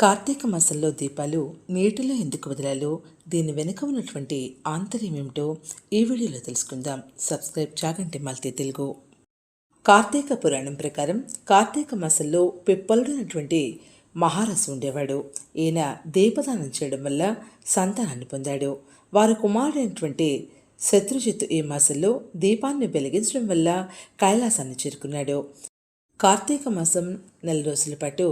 కార్తీక మాసంలో దీపాలు నీటిలో ఎందుకు వదలాలో దీని వెనుక ఉన్నటువంటి ఆంతర్యం ఏమిటో ఈ వీడియోలో తెలుసుకుందాం. Subscribe Chaganti multi Telugu. Karthika Puranam ప్రకారం కార్తీక మాసంలో పిప్పలుడైనటువంటి మహారసు ఉండేవాడు. ఈయన దీపదానం చేయడం వల్ల సంతానాన్ని పొందాడు. వారి కుమారుడైనటువంటి శత్రుజిత్తు ఈ మాసంలో దీపాన్ని వెలిగించడం వల్ల కైలాసాన్ని చేరుకున్నాడు. కార్తీక మాసం నెల రోజుల పాటు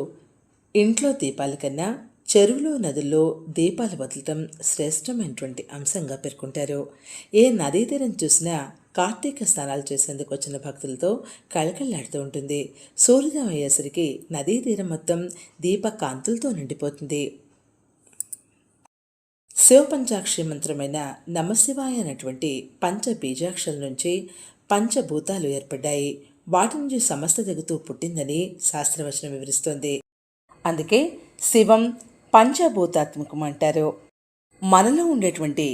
ఇంట్లో దీపాల కన్నా చెరువులు నదుల్లో దీపాలు వదలటం శ్రేష్టమైనటువంటి అంశంగా పేర్కొంటారు. ఏ నదీ తీరం చూసినా కార్తీక స్నానాలు చేసేందుకు వచ్చిన భక్తులతో కళకళలాడుతూ ఉంటుంది. సూర్యోదయం అయ్యేసరికి నదీ తీరం మొత్తం దీప కాంతులతో నిండిపోతుంది. శివపంచాక్షి మంత్రమైన నమశివాయ అనేటువంటి పంచబీజాక్షల నుంచి పంచభూతాలు ఏర్పడ్డాయి. వాటి నుంచి సమస్త దిగుతూ పుట్టిందని శాస్త్రవచనం వివరిస్తోంది. అందుకే శివం పంచభూతాత్మకం అంటారు మనలో ఉండేటువంటి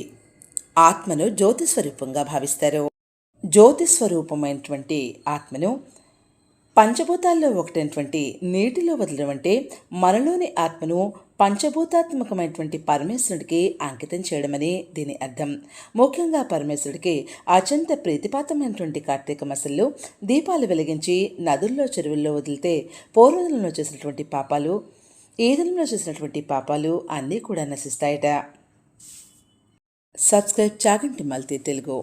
ఆత్మను జ్యోతిస్వరూపంగా భావిస్తారు. జ్యోతిస్వరూపమైనటువంటి ఆత్మను పంచభూతాల్లో ఒకటైనటువంటి నీటిలో వదలడం అంటే మనలోని ఆత్మను పంచభూతాత్మకమైనటువంటి పరమేశ్వరుడికి అంకితం చేయడమని దీని అర్థం. ముఖ్యంగా పరమేశ్వరుడికి అత్యంత ప్రీతిపాతమైనటువంటి కార్తీక మాసంలో దీపాలు వెలిగించి నదుల్లో చెరువుల్లో వదిలితే పూర్వజంలో చేసినటువంటి పాపాలు ఈదలంలో చేసినటువంటి పాపాలు అన్నీ కూడా నశిస్తాయట. Subscribe Chaganti multi Telugu.